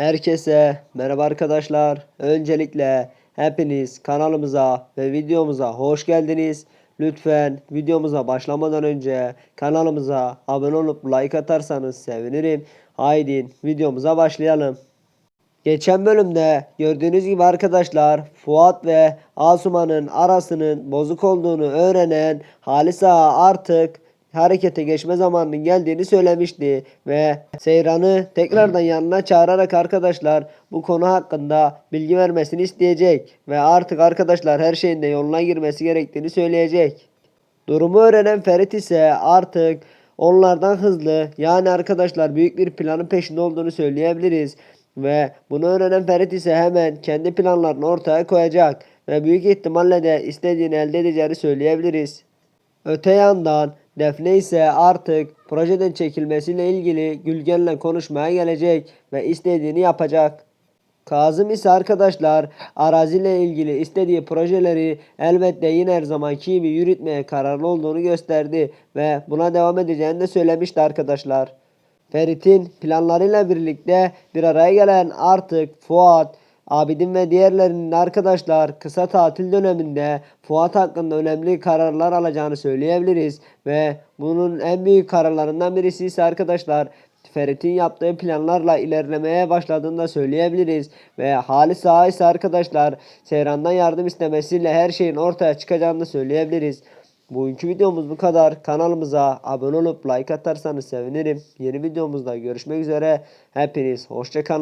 Herkese merhaba arkadaşlar. Öncelikle hepiniz kanalımıza ve videomuza hoş geldiniz. Lütfen videomuza başlamadan önce kanalımıza abone olup like atarsanız sevinirim. Haydi videomuza başlayalım. Geçen bölümde gördüğünüz gibi arkadaşlar Fuat ve Asuman'ın arasının bozuk olduğunu öğrenen Halis Ağa artık harekete geçme zamanının geldiğini söylemişti ve Seyran'ı tekrardan yanına çağırarak arkadaşlar bu konu hakkında bilgi vermesini isteyecek ve artık arkadaşlar her şeyin de yoluna girmesi gerektiğini söyleyecek. Durumu öğrenen Ferit ise artık onlardan hızlı yani arkadaşlar büyük bir planın peşinde olduğunu söyleyebiliriz. Ve bunu öğrenen Ferit ise hemen kendi planlarını ortaya koyacak ve büyük ihtimalle de istediğini elde edeceğini söyleyebiliriz. Öte yandan Defne ise artık projeden çekilmesiyle ilgili Gülgen'le konuşmaya gelecek ve istediğini yapacak. Kazım ise arkadaşlar araziyle ilgili istediği projeleri elbette yine her zamanki gibi yürütmeye kararlı olduğunu gösterdi ve buna devam edeceğini de söylemişti arkadaşlar. Ferit'in planlarıyla birlikte bir araya gelen artık Fuat, Abidin ve diğerlerinin arkadaşlar kısa tatil döneminde Fuat hakkında önemli kararlar alacağını söyleyebiliriz. Ve bunun en büyük kararlarından birisi ise arkadaşlar Ferit'in yaptığı planlarla ilerlemeye başladığını da söyleyebiliriz. Ve Halis Ağa ise arkadaşlar Seyran'dan yardım istemesiyle her şeyin ortaya çıkacağını söyleyebiliriz. Bugünkü videomuz bu kadar. Kanalımıza abone olup like atarsanız sevinirim. Yeni videomuzda görüşmek üzere. Hepiniz hoşçakalın.